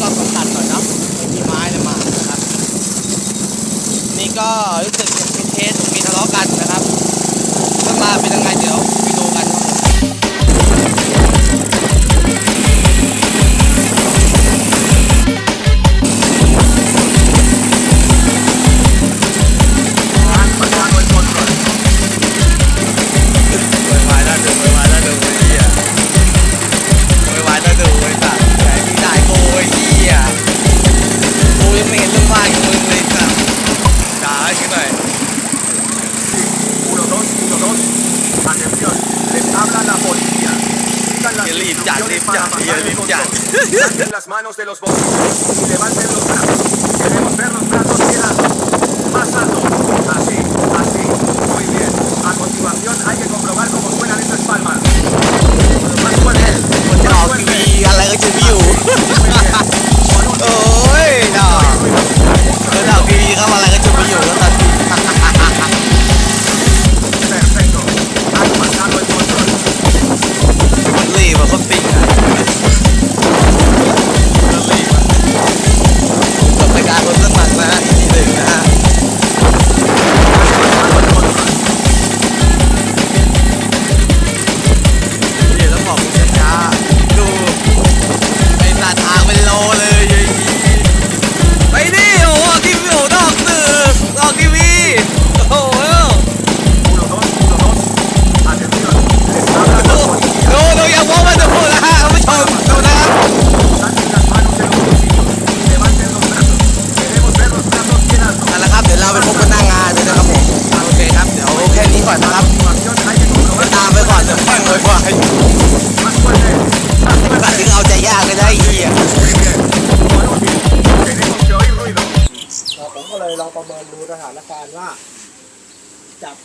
ก็สำคัญหน่อยเนาะมีไม้เลยมานะครับ นี่ก็รู้สึกเป็นเทสมีทะเลาะกันนะครับเรื่องราวเป็นยังไง ya, ya, ya, ya, ya. las manos de los botones y levanten los brazos.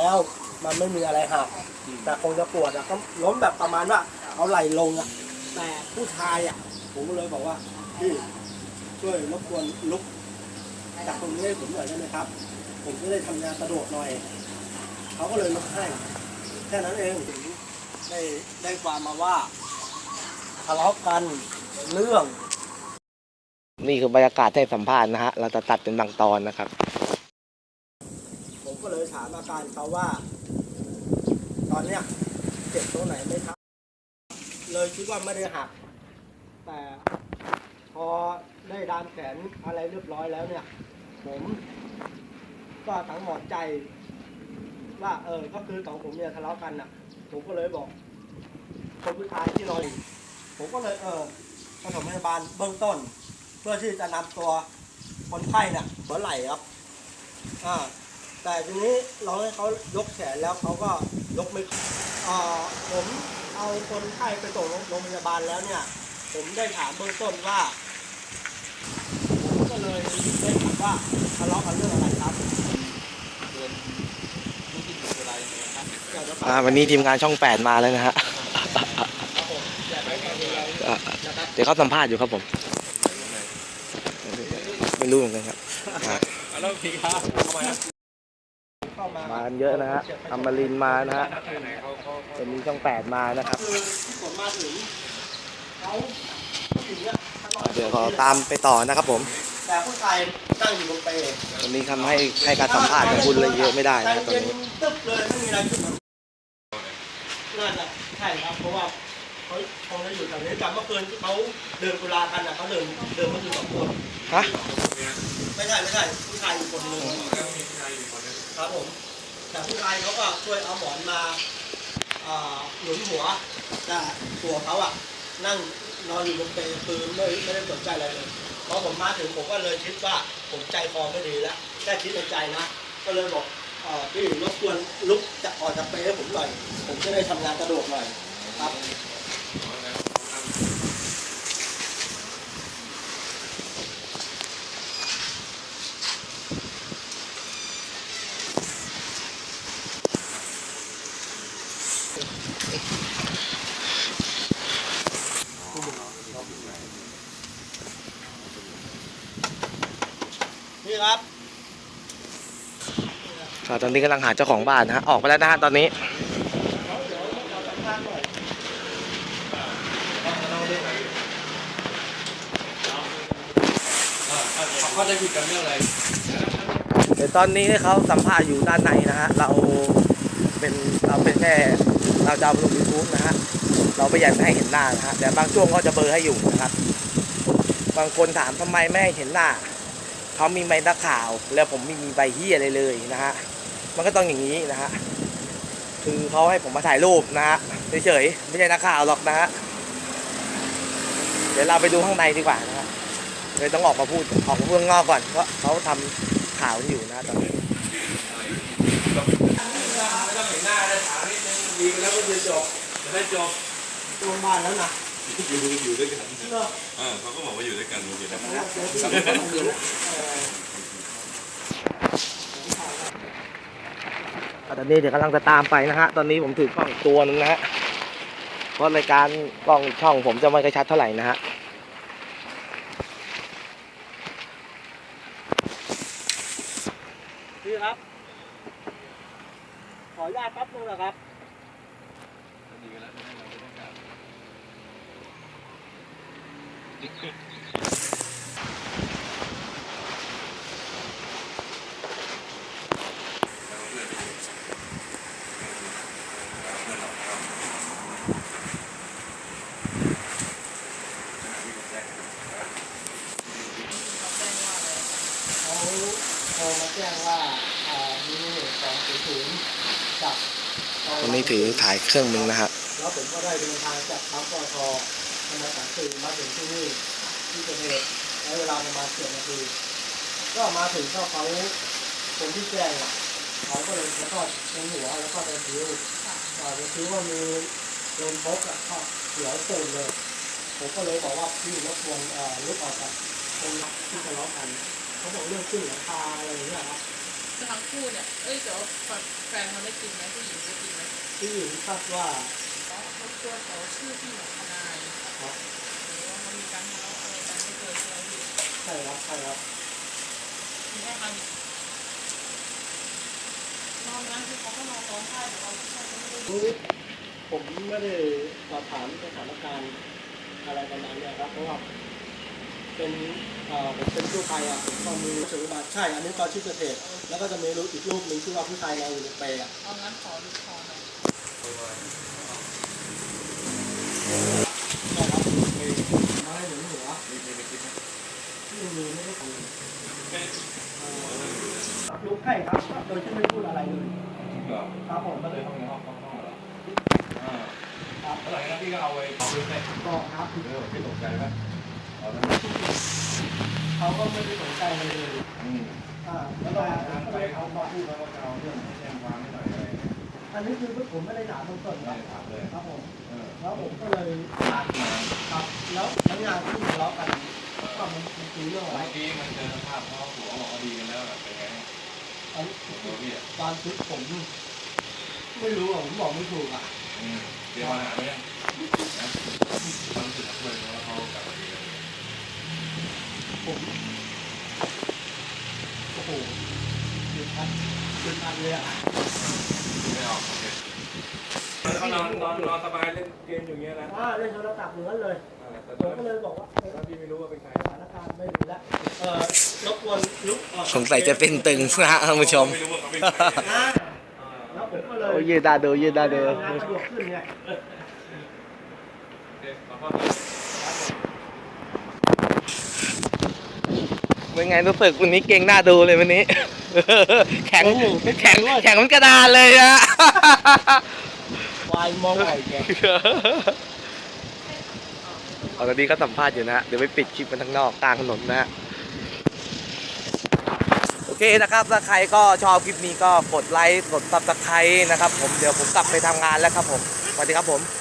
แล้วมันไม่มีอะไรหักแต่คงจะปวดอะก็ล้มแบบประมาณว่าเอาไหล่ลงอะแต่ผู้ชายอะผมก็เลยบอกว่าพี่ช่วยรบกวนลุกจากตรงนี้ให้ผมหน่อยได้ไหมครับ ผมจะได้ทำงานสะดวกหน่อยเขาก็เลยลุกให้แค่นั้นเองถึงได้ได้ความมาว่าทะเลาะกันเรื่อง นี่คือบรรยากาศให้สัมภาษณ์นะฮะ เราจะตัดเป็นบางตอนนะครับ ผมก็เลยถาม อาการเขาว่า ตอนเนี้ยเจ็บตรงไหนไหมครับ เลยคิดว่าไม่ได้หัก แต่พอได้ดามแขนอะไรเรียบร้อยแล้วเนี่ย ผมก็สังหรณ์ใจ ว่าเออ ก็คือสองผมเนี่ยทะเลาะกันน่ะ ผมก็เลยบอก คนผู้ชายที่นอนอยู่ผมก็เลยเออปฐมพยาบาลเบื้องต้น เพื่อที่จะนำตัวคนไข้เนี่ยหัวไหล่ครับ อ่า แต่ทีนี้เราให้เขายกแขนแล้วเขาก็ยกไม่ขึ้นอ่าผมเอาคนไข้ไปส่งโรงพยาบาลแล้วเนี่ย ผมได้ถามเบื้องต้นว่าผมก็เลยได้ถามว่าทะเลาะกันเรื่องอะไรครับเกี่ยวกับอ่าวันนี้ทีมงานช่องแปดมาแล้วนะฮะครับผมอย่าไปแก้อะไรอะเดี๋ยวเขาสัมภาษณ์อยู่ครับผมไม่รู้เหมือนกันครับอะเข้ามา มากันเยอะนะฮะอมรินทร์มานะฮะจะมีช่องแปดมานะครับคือที่ผมมาถึงเขาผู้หญิงเนี่ยทะเลาะเดี๋ยวขอตามไปต่อนะครับผมแต่ผู้ชายนั่งอยู่บนเปลวันนี้ทำให้ให้การสัมภาษณ์กับคุณเลยเยอะไม่ได้นะตอนนี้ตึ๊บเลยไม่มีอะไรขึ้นมาน่าจะใช่ครับเพราะว่าเขาคงจะอยู่แถวนี้แต่เมื่อคืนที่เขาเดินกุลากันอะเขาเดินเดินมาอยู่สองคนฮะไม่ใช่ไม่ใช่ผู้ชายอยู่คนหนึง ครับผม แต่ผู้ชายเขาก็ช่วยเอาหมอนมาหนุนหัว แต่ตัวเขาอะ นั่งนอนอยู่บนเปลคือไม่ไม่ได้สนใจอะไรเลยพอผมมาถึงผมก็เลยคิดว่าผมใจคอไม่ดีแล้วแค่คิดในใจนะ ก็เลยบอกพี่รบกวนลุกจากออกจากเปลให้ผมหน่อย ผมจะได้ทำงานสะดวกหน่อยครับ นี่ครับอ่าตอนนี้กำลังหาเจ้าของบ้านนะฮะออกไปแล้วนะฮะตอนนี้เขาจะผิดกันเรื่องอะไรเดี๋ยวตอนนี้เขาสัมภาษณ์อยู่ด้านในนะฮะเราเป็นเราเป็นแค่เราจะเอาลงยูทูบนะฮะเราไม่อยากให้เห็นหน้านะฮะแต่บางช่วงเขาจะเบลอร์ให้อยู่นะครับ บางคนถามทำไมไม่ให้เห็นหน้า เขามีใบตะข่าว แล้วผมไม่มีใบเฮียอะไรเลยนะฮะมันก็ต้องอย่างนี้นะฮะคือเขาให้ผมมาถ่ายรูปนะฮะเฉยๆไม่ใช่นักข่าวหรอกนะฮะเดี๋ยวเราไปดูข้างในดีกว่านะฮะเลยต้องออกมาพูดออกมาพูดงอกก่อนเพราะเขาทำข่าวอยู่นะตอนนี้ดีแล้วก็จะจบจะได้จบตัวมาแล้วนะ อยู่อยู่ด้วยกันเลิกอ่าเขาก็บอกว่าอยู่ด้วยกันอยู่ด้วยกันแล้วเจอที่อื่นเอออะตอนนี้เดี๋ยวกำลังจะตามไปนะฮะ ตอนนี้ผมถือกล้องอีกตัวหนึงนะฮะ เพราะรายการกล้องช่องผมจะไม่กระชัดเท่าไหร่นะฮะพี่ครับ ขออนุญาตแป๊บนึงนะครับ เขา โทรมาแจ้งว่าอ่ามีเหตุสองศูนย์ศูนย์จับวันนี้ถือถ่ายเครื่องมึงนะฮะ แล้วผมก็ได้เดินทางจากทัพปอท ธรรมศาสตร์สื่อมาถึงที่นี่ที่เกิดเหตุใช้เวลาประมาณเกือบนาทีก็มาถึงก็เขาคนที่แจ้งเขาก็เลยแล้วก็เป็หัวแล้วก็เป็นคิ้วอ่าเป็นคิ้วว่ามีโดนพกอะก็เขียวตุ่นเลย ผมก็เลยบอกว่าพี่รบกวนเอ่อลุกออกจากตรงที่ทะเลาะกันเขาบอกเรื่องขึ้นหลังคาอะไรอย่างเงี้ยครับทั้งคู่เนี่ย เอ้ยเดี๋ยวแฟนเขาได้กินไหมผู้หญิงได้กินไหมที่คาดว่าเขาเขาตัวเขาชื่อพี่หมอทนาย ครับมันมีการเลาอะไรกันไม่เคยใช่ไหมพี่ใช่ครับใช่ครับมีแค่ทางนอนนั้นคือเขาก็นอนร้องไห้แต่เราผู้ชายก็ไม่ได้ผมไม่ได้สอบถามสถานการณ์อะไรประมาณนี้ครับ เพราะว่าเป็นเอ่อผมเป็นผู้ชายอะผมก็มีรู้สึกว่าใช่ อันนี้ตอนที่อเกิดเหตุแล้วก็จะมีรูปอีกรูปหนึ่งที่อว่าผู้ชายนอนอยู่ในเปรย์อะเอางั้นขอดูคอหน่อย ใช่ครับมีไม้หนุนหัวมีมีมีมีไม่ได้ทำเอ่อลุกให้ครับ โดยที่ไม่พูดอะไรเลยครับผม ก็เลยเข้าในห้องห้องห้องเหรออ่า ครับ แล้วหลังจากนั้นพี่ก็เอาไปเอาไปใส่ ก็ ครับเออพี่ตกใจไหมเขาก็ไม่ได้สนใจเลยอืมอ่าแล้วก็ทางไปเขามาพูดแล้วว่าจะเอาเรื่องให้แจ้งความให้หน่อยอะไรเนี่ยอันนี้คือผมไม่ได้ถามต้นต้นครับได้ถามเลยครับผม เออแล้วผมก็เลยตัดมาครับ แล้วทั้งงานที่ทะเลาะกันก็มันมันคือเรื่องอะไรเมื่อกี้มันเจอสภาพเขาหัวบอกว่าดีกันแล้วแบบเป็นไงตอนตัวพี่อะตอนชุดผม ไม่รู้อะผมบอกไม่ถูกอะอืมเตรียมอาหารไว้ยังนะ ความรู้สึกเด้วยว่าเขากลับมาดีกันผมโอ้โหจุดอัดจุดอัดเลยอะไม่ออกโอเคเขานอนนอนนอนสบายเล่นเกมอยู่เงี้ยนะอ่าเล่นโทรศัพท์เหมือนเลยแต่ผมก็เลยบอกว่าเอ๊ะพี่ไม่รู้ว่าเป็นใครสถานการณ์ไม่ดีแล้วเออรบกวนลุกออกสงสัยจะเป็นตึงนะฮะท่านผู้ชม ไม่รู้ว่าเขาเป็นใคร อ่าแล้วผมก็เลย โอ้ยยืดได้ดูยืดได้ดูงานสะดวกขึ้นไงโอ เคขอโทษนะเป็นไงรู้สึกวันนี้เก่งหน้าดูเลยวันนี้ แข็งแข็งแข็งเหมันกระดานเลยอะวายมองไหวแกเอาตอนนี้ก็สัมภาษณ์อยู่นะฮะเดี๋ยวไปปิดคลิปกันทั้างนอกกลางถนนนะฮะโอเคนะครับถ้าใครก็ชอบคลิปนี้ก็กดไลค์กดซับสไครต์นะครับผมเดี๋ยวผมกลับไปทำงานแล้วครับผมสวัสดีครับผม